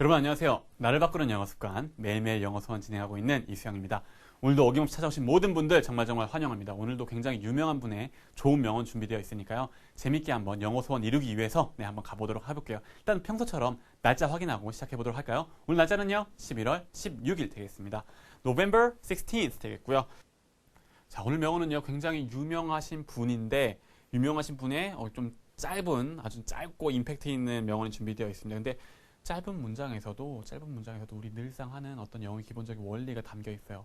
여러분 안녕하세요. 나를 바꾸는 영어 습관 매일매일 영어 수원 진행하고 있는 이수영입니다. 오늘도 어김없이 찾아오신 모든 분들 정말 정말 환영합니다. 오늘도 굉장히 유명한 분의 좋은 명언 준비되어 있으니까요. 재밌게 한번 영어 소원 이루기 위해서 네 한번 가보도록 해볼게요. 일단 평소처럼 날짜 확인하고 시작해보도록 할까요? 오늘 날짜는요 11월 16일 되겠습니다. November 16th 되겠고요. 자 오늘 명언은요 굉장히 유명하신 분인데 유명하신 분의 어, 좀 짧은 아주 짧고 임팩트 있는 명언이 준비되어 있습니다. 근데 짧은 문장에서도 짧은 문장에서도 우리 늘상 하는 어떤 영어의 기본적인 원리가 담겨 있어요.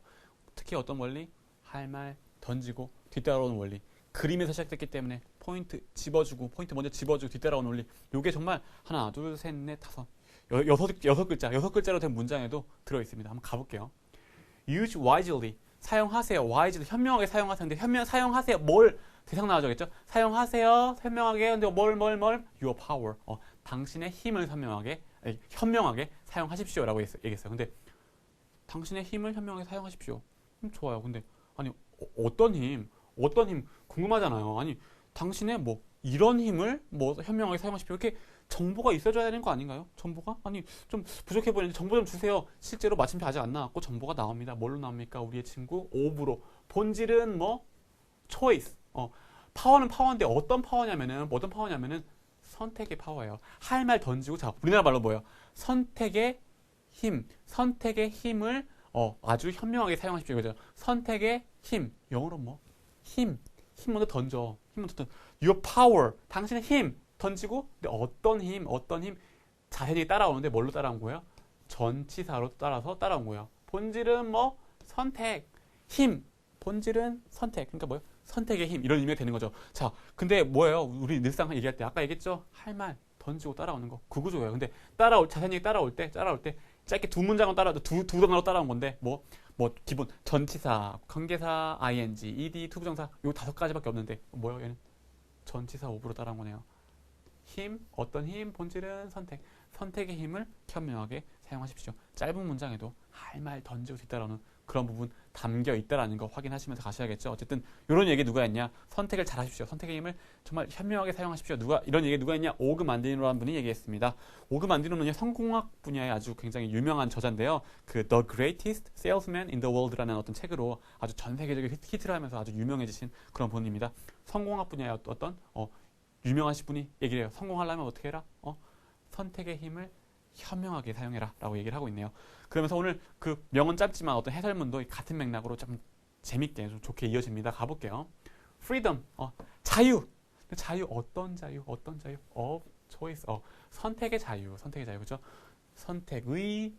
특히 어떤 원리? 할 말 던지고 뒤따라오는 원리. 그림에서 시작됐기 때문에 포인트 집어주고 포인트 먼저 집어주고 뒤따라오는 원리. 요게 정말 하나, 둘, 셋, 넷, 다섯 여, 여섯 여섯 글자 여섯 글자로 된 문장에도 들어 있습니다. 한번 가볼게요. Use wisely 사용하세요. wisely 현명하게 사용하세요. 근데 현명 사용하세요. 뭘 대상 나와줘겠죠? 사용하세요. 현명하게. 근데 뭘 뭘 뭘? Your power. 어, 당신의 힘을 현명하게 아니, 현명하게 사용하십시오라고 했- 얘기했어요. 근데 당신의 힘을 현명하게 사용하십시오. 음, 좋아요. 근데 아니 어, 떤 힘, 어떤 힘 궁금하잖아요. 아니 당신의 뭐 이런 힘을 뭐 현명하게 사용하십시오. 이렇게 정보가 있어줘야 되는 거 아닌가요? 정보가 아니 좀 부족해 보이는데 정보 좀 주세요. 실제로 마침표 아직 안 나왔고 정보가 나옵니다. 뭘로 나옵니까? 우리의 친구 오브로 본질은 뭐 초이스. 어 파워는 파워인데 어떤 파워냐면은 어떤 파워냐면은 선택의 파워예요. 할 말 던지고 자 우리나라 말로 뭐예요? 선택의 힘, 선택의 힘을 어, 아주 현명하게 사용하십시오. 그죠? 선택의 힘, 영어로 뭐? 힘, 힘 먼저 던져. 힘 먼저 던져. Your power, 당신의 힘 던지고 근데 어떤 힘, 어떤 힘 자세히 따라오는데 뭘로 따라온 거예요? 전치사로 따라서 따라온 거예요. 본질은 뭐? 선택, 힘, 본질은 선택. 그러니까 뭐예요? 선택의 힘 이런 의미가 되는 거죠. 자, 근데 뭐예요? 우리 늘상 얘기할 때 아까 얘기했죠? 할 말 던지고 따라오는 거. 그 구조예요. 근데 따라올 자세히 따라올 때 따라올 때 짧게 두 문장으로 따라 두, 두 단어로 따라온 건데 뭐뭐 기본 전치사, 관계사, ing, ed, 투부정사 요 다섯 가지밖에 없는데 뭐예요? 얘는 전치사 오브로 따라온 거네요. 힘, 어떤 힘, 본질은 선택. 선택의 힘을 현명하게 사용하십시오. 짧은 문장에도 할 말 던지고 뒤따라오는 그런 부분 담겨 있다라는 거 확인하시면서 가셔야겠죠. 어쨌든 이런 얘기 누가 했냐? 선택을 잘 하십시오. 선택의 힘을 정말 현명하게 사용하십시오. 누가 이런 얘기 누가 했냐? 오그 만디노라는 분이 얘기했습니다. 오그 만디노는 성공학 분야의 아주 굉장히 유명한 저자인데요. 그 The Greatest Salesman in the World라는 어떤 책으로 아주 전 세계적인 히트- 히트를 하면서 아주 유명해지신 그런 분입니다. 성공학 분야의 어떤 어, 유명하신 분이 얘기를 해요. 성공하려면 어떻게 해라? 어? 선택의 힘을 현명하게 사용해라 라고 얘기를 하고 있네요. 그러면서 오늘 그 명언 짧지만 어떤 해설문도 같은 맥락으로 좀 재밌게 좀 좋게 이어집니다. 가볼게요. freedom, 어, 자유. 자유 어떤 자유? 어떤 자유? of choice, 어, 선택의 자유, 선택의 자유, 그죠? 선택의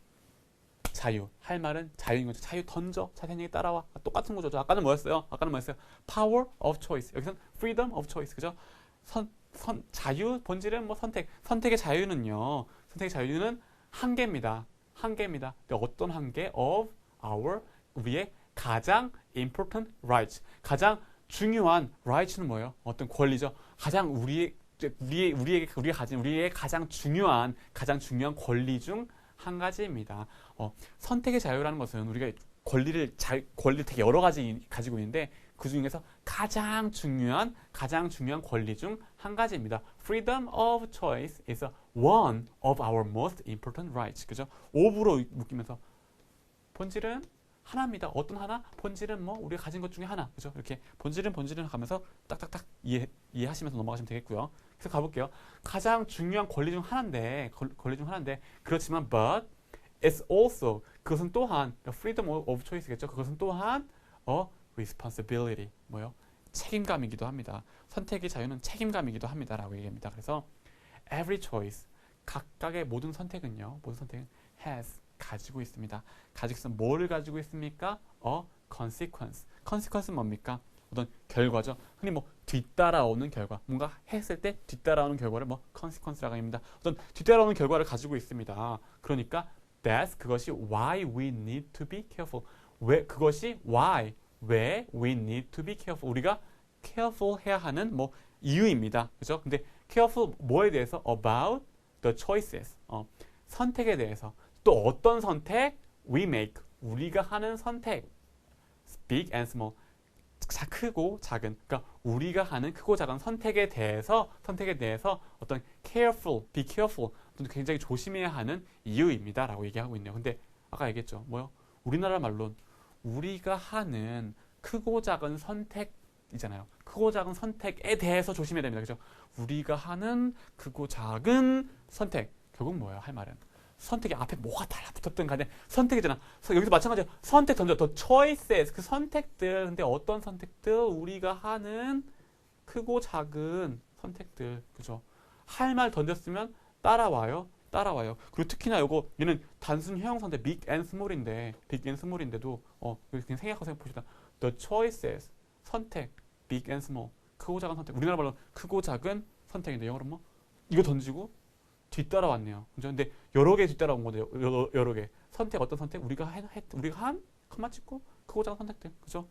자유. 할 말은 자유인 거죠. 자유 던져. 자세히 따라와. 아, 똑같은 거죠. 아까는 뭐였어요? 아까는 뭐였어요? power of choice. 여기서는 freedom of choice, 그죠? 선, 선, 자유 본질은 뭐 선택. 선택의 자유는요. 선택의 자유는 한계입니다. 한계입니다. 근데 어떤 한계? of our 우리의 가장 important rights. 가장 중요한 rights는 뭐예요? 어떤 권리죠. 가장 우리의 우리의 우리에게 우리가 가진 우리의 가장 중요한 가장 중요한 권리 중 한 가지입니다. 어, 선택의 자유라는 것은 우리가 권리를 잘 권리 되게 여러 가지 가지고 있는데 그 중에서 가장 중요한 가장 중요한 권리 중 한 가지입니다. Freedom of choice is one of our most important rights. 그죠? of로 묶이면서 본질은 하나입니다. 어떤 하나? 본질은 뭐 우리가 가진 것 중에 하나. 그죠? 이렇게 본질은 본질은 하면서 딱딱딱 이해 이해하시면서 넘어가시면 되겠고요. 그래서 가볼게요. 가장 중요한 권리 중 하나인데 권- 권리 중 하나인데 그렇지만 but it's also 그것은 또한 freedom of choice겠죠. 그것은 또한 a responsibility 뭐요? 책임감이기도 합니다. 선택의 자유는 책임감이기도 합니다라고 얘기합니다. 그래서 every choice 각각의 모든 선택은요. 모든 선택은 has 가지고 있습니다. 가지고 있으면 뭐를 가지고 있습니까? a consequence. consequence는 뭡니까? 어떤 결과죠. 흔히 뭐 뒤따라오는 결과. 뭔가 했을 때 뒤따라오는 결과를 뭐 consequence라고 합니다. 어떤 뒤따라오는 결과를 가지고 있습니다. 그러니까 that's 그것이 why we need to be careful. 왜 그것이 why 왜 we need to be careful. 우리가 careful 해야 하는 뭐 이유입니다. 그죠? 근데 careful 뭐에 대해서 about the choices. 어, 선택에 대해서 또 어떤 선택 we make 우리가 하는 선택 big and small 자, 크고 작은 그러니까 우리가 하는 크고 작은 선택에 대해서 선택에 대해서 어떤 careful, be careful 또 굉장히 조심해야 하는 이유입니다라고 얘기하고 있네요. 근데 아까 얘기했죠. 뭐요? 우리나라 말론 우리가 하는 크고 작은 선택이잖아요. 크고 작은 선택에 대해서 조심해야 됩니다. 그죠? 우리가 하는 크고 작은 선택. 결국 뭐예요? 할 말은 선택이 앞에 뭐가 달라붙었든 간에 선택이잖아. 서- 여기서 마찬가지로 선택 던져. 더 choices 그 선택들. 근데 어떤 선택들 우리가 하는 크고 작은 선택들. 그죠? 할 말 던졌으면 따라와요. 따라와요. 그리고 특히나 요거 얘는 단순 형용사인데 big and small인데 big and small인데도 어 그냥 생각하세요 보시다. The choices 선택 big and small 크고 작은 선택 우리나라 말로 크고 작은 선택인데 영어로 뭐 이거 던지고 뒤따라왔네요. 그죠? 근데 여러 개 뒤따라온 건데 여러, 여러 개 선택 어떤 선택 우리가 한 했, 우리가 한 컴마 찍고 크고 작은 선택들 그죠?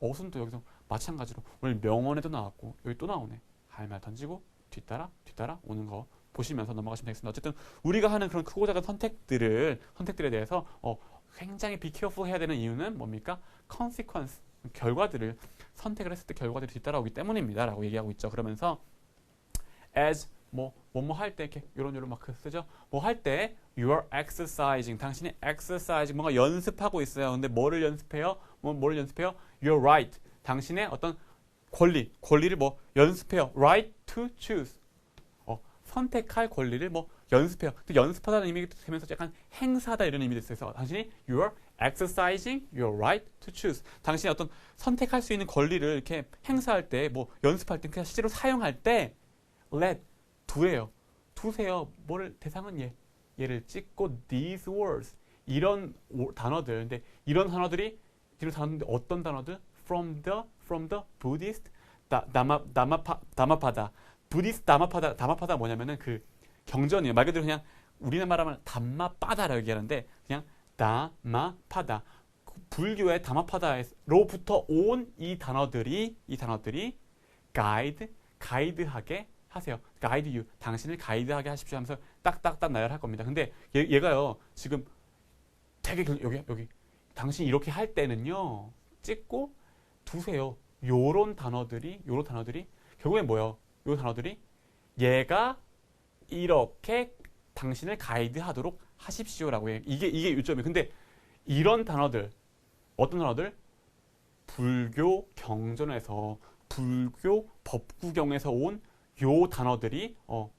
어순도 여기서 마찬가지로 오늘 명언에도 나왔고 여기 또 나오네. 할 말 던지고 뒤따라 뒤따라 오는 거 보시면서 넘어가시면 되겠습니다. 어쨌든 우리가 하는 그런 크고 작은 선택들을 선택들에 대해서 어, 굉장히 careful 해야 되는 이유는 뭡니까? consequence 결과들을 선택을 했을 때 결과들이 뒤따라오기 때문입니다라고 얘기하고 있죠. 그러면서 as 뭐 뭐뭐 할 때 이렇게 요런 요런 마크 쓰죠. 뭐 할 때 you are exercising 당신이 exercising 뭔가 연습하고 있어요. 근데 뭐를 연습해요? 뭐 뭐를 연습해요? you're right 당신의 어떤 권리 권리를 뭐 연습해요. right to choose 어, 선택할 권리를 뭐 연습해요. 또 연습하다는 의미가 되면서 약간 행사다 이런 의미도 있어서 당신이 you are exercising your right to choose. 당신이 어떤 선택할 수 있는 권리를 이렇게 행사할 때 뭐 연습할 때 그냥 실제로 사용할 때 let 두예요. 두세요. 뭐를 대상은 얘. 얘를 찍고 these words 이런 오- 단어들. 근데 이런 단어들이 이런 단어인데 어떤 단어들? from the from the Buddhist 다, 다마 다마파 다마파다. 부디스트 다마파다 다마파다 뭐냐면은 그 경전이에요. 말 그대로 그냥 우리나라 말하면 담마빠다라고 얘기하는데 그냥 다마파다. 그 불교의 다마파다로부터 온 이 단어들이 이 단어들이 가이드 가이드하게 하세요. 가이드 유 당신을 가이드하게 하십시오 하면서 딱딱딱 나열할 겁니다. 근데 얘, 얘가요 지금 되게 그- 여기 여기 당신 이렇게 할 때는요 찍고 두세요. 요런 단어들이 요런 단어들이 결국엔 뭐예요? 요 단어들이 얘가 이렇게 당신을 가이드하도록 하십시오라고 해. 이게 이게 요점이에요. 근데 이런 단어들 어떤 단어들? 불교 경전에서 불교 법구경에서 온 요 단어들이 어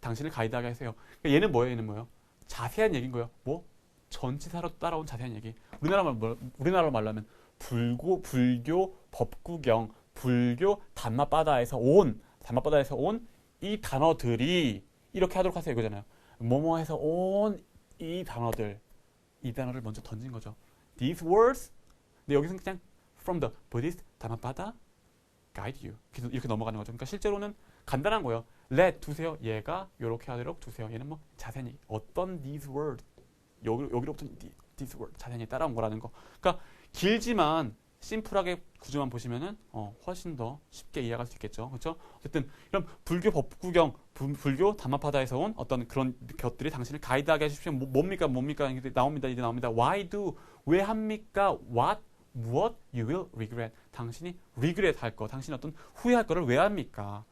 당신을 가이드하게 하세요. 그러니까 얘는 뭐예요? 얘는 뭐예요? 자세한 얘기인 거예요. 뭐 전치사로 따라온 자세한 얘기. 우리나라 말 뭐, 우리나라 말로 하면 불교 불교 법구경 불교 단마바다에서 온 단마바다에서 온 이 단어들이 이렇게 하도록 하세요 이거잖아요. 뭐뭐해서 온 이 단어들 이 단어를 먼저 던진 거죠. These words 근데 여기서는 그냥 from the Buddhist 단마바다 guide you 이렇게, 넘어가는 거죠. 그러니까 실제로는 간단한 거예요. let 두세요. 얘가 이렇게 하도록 두세요. 얘는 뭐 자세히 어떤 these words 여기 여기로부터 이- these words 자세히 따라온 거라는 거. 그러니까 길지만 심플하게 구조만 보시면은 어, 훨씬 더 쉽게 이해할 수 있겠죠. 그렇죠? 어쨌든 이런 불교 법구경, 부- 불교 담마파다에서 온 어떤 그런 것들이 당신을 가이드하게 해주십시오. 뭐, 뭡니까, 뭡니까? 이게 나옵니다. 이제 나옵니다. Why do? 왜 합니까? What? 무엇? You will regret. 당신이 regret 할 거, 당신이 어떤 후회할 거를 왜 합니까?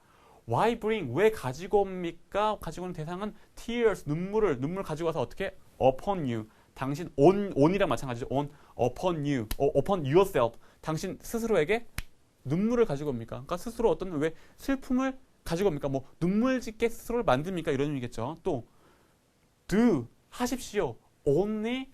Why bring? 왜 가지고 옵니까? 가지고 오는 대상은 tears, 눈물을, 눈물 가지고 와서 어떻게? upon you. 당신 on, on이랑 마찬가지죠. on, upon you, 어, upon yourself. 당신 스스로에게 눈물을 가지고 옵니까? 그러니까 스스로 어떤 왜 슬픔을 가지고 옵니까? 뭐 눈물 짓게 스스로를 만듭니까? 이런 의미겠죠. 또 do 하십시오. only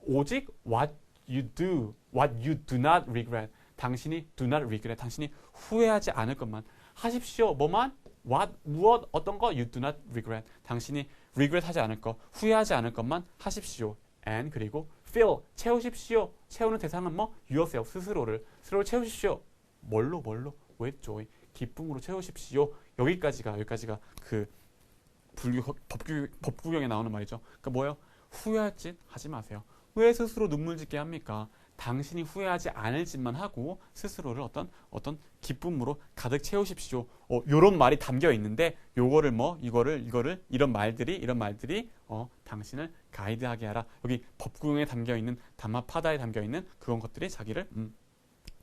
오직 what you do, what you do not regret. 당신이 do not regret. 당신이 후회하지 않을 것만 하십시오. 뭐만 what 무엇 어떤 거 you do not regret. 당신이 regret 하지 않을 것, 후회하지 않을 것만 하십시오. And 그리고 fill 채우십시오. 채우는 대상은 뭐 yourself 스스로를 스스로를 채우십시오. 뭘로 뭘로 with joy 기쁨으로 채우십시오. 여기까지가 여기까지가 그 불교 법규 법구경에 나오는 말이죠. 그러니까 뭐예요? 후회할 짓 하지 마세요. 왜 스스로 눈물 짓게 합니까? 당신이 후회하지 않을 짓만 하고 스스로를 어떤 어떤 기쁨으로 가득 채우십시오. 어, 요런 말이 담겨 있는데 요거를 뭐 이거를 이거를 이런 말들이 이런 말들이 어, 당신을 가이드하게 하라. 여기 법구경에 담겨 있는 담마파다에 담겨 있는 그런 것들이 자기를 음,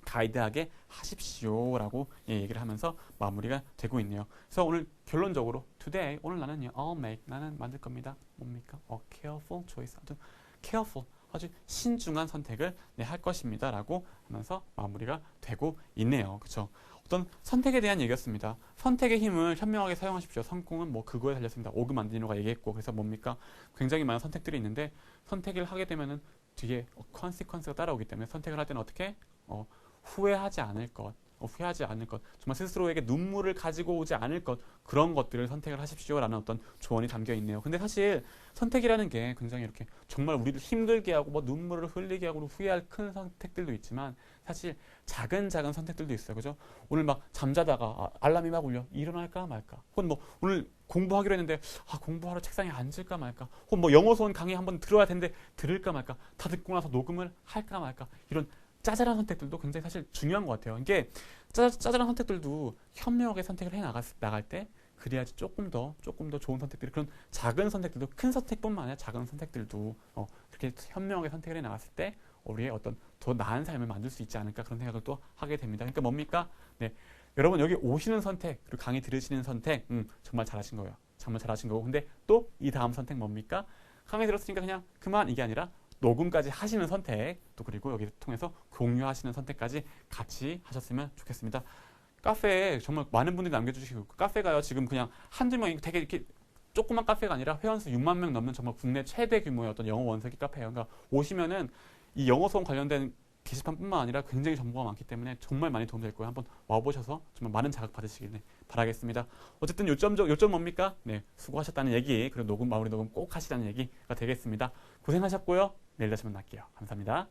가이드하게 하십시오라고 예, 얘기를 하면서 마무리가 되고 있네요. 그래서 오늘 결론적으로 today 오늘 나는요 I'll make 나는 만들 겁니다. 뭡니까? A careful choice 아주 careful 아주 신중한 선택을 네, 할 것입니다 라고 하면서 마무리가 되고 있네요. 그렇죠? 어떤 선택에 대한 얘기였습니다. 선택의 힘을 현명하게 사용하십시오. 성공은 뭐 그거에 달렸습니다. 오그 만디노가 얘기했고 그래서 뭡니까? 굉장히 많은 선택들이 있는데 선택을 하게 되면은 뒤에 컨시퀀스가 따라오기 때문에 선택을 할 때는 어떻게 어, 후회하지 않을 것, 어, 후회하지 않을 것, 정말 스스로에게 눈물을 가지고 오지 않을 것 그런 것들을 선택을 하십시오라는 어떤 조언이 담겨 있네요. 근데 사실 선택이라는 게 굉장히 이렇게 정말 우리를 힘들게 하고 뭐 눈물을 흘리게 하고 후회할 큰 선택들도 있지만 사실 작은 작은 선택들도 있어요. 그죠? 오늘 막 잠자다가 아, 알람이 막 울려 일어날까 말까. 혹은 뭐 오늘 공부하기로 했는데 아 공부하러 책상에 앉을까 말까. 혹은 뭐 영어 수원 강의 한번 들어야 되는데 들을까 말까. 다 듣고 나서 녹음을 할까 말까. 이런 짜잘한 선택들도 굉장히 사실 중요한 것 같아요. 이게 짜, 짜잘한 선택들도 현명하게 선택을 해 나갈, 나갈 때 그래야지 조금 더 조금 더 좋은 선택들이 그런 작은 선택들도 큰 선택뿐만 아니라 작은 선택들도 어, 그렇게 현명하게 선택을 해 나갔을 때 우리의 어떤 더 나은 삶을 만들 수 있지 않을까 그런 생각을 또 하게 됩니다. 그러니까 뭡니까? 네, 여러분 여기 오시는 선택 그리고 강의 들으시는 선택 음, 정말 잘하신 거예요. 정말 잘하신 거고 근데 또 이 다음 선택 뭡니까? 강의 들었으니까 그냥 그만 이게 아니라 녹음까지 하시는 선택 또 그리고 여기를 통해서 공유하시는 선택까지 같이 하셨으면 좋겠습니다. 카페에 정말 많은 분들이 남겨주시고 카페가요 지금 그냥 한두 명이 되게 이렇게 조그만 카페가 아니라 회원수 6만 명 넘는 정말 국내 최대 규모의 어떤 영어 원서기 카페예요. 그러니까 오시면은 이 영어 수업 관련된 게시판뿐만 아니라 굉장히 정보가 많기 때문에 정말 많이 도움될 거예요. 한번 와보셔서 정말 많은 자극 받으시길 바라겠습니다. 어쨌든 요점 요점 뭡니까? 네, 수고하셨다는 얘기 그리고 녹음 마무리 녹음 꼭 하시라는 얘기가 되겠습니다. 고생하셨고요. 내일 다시 만날게요. 감사합니다.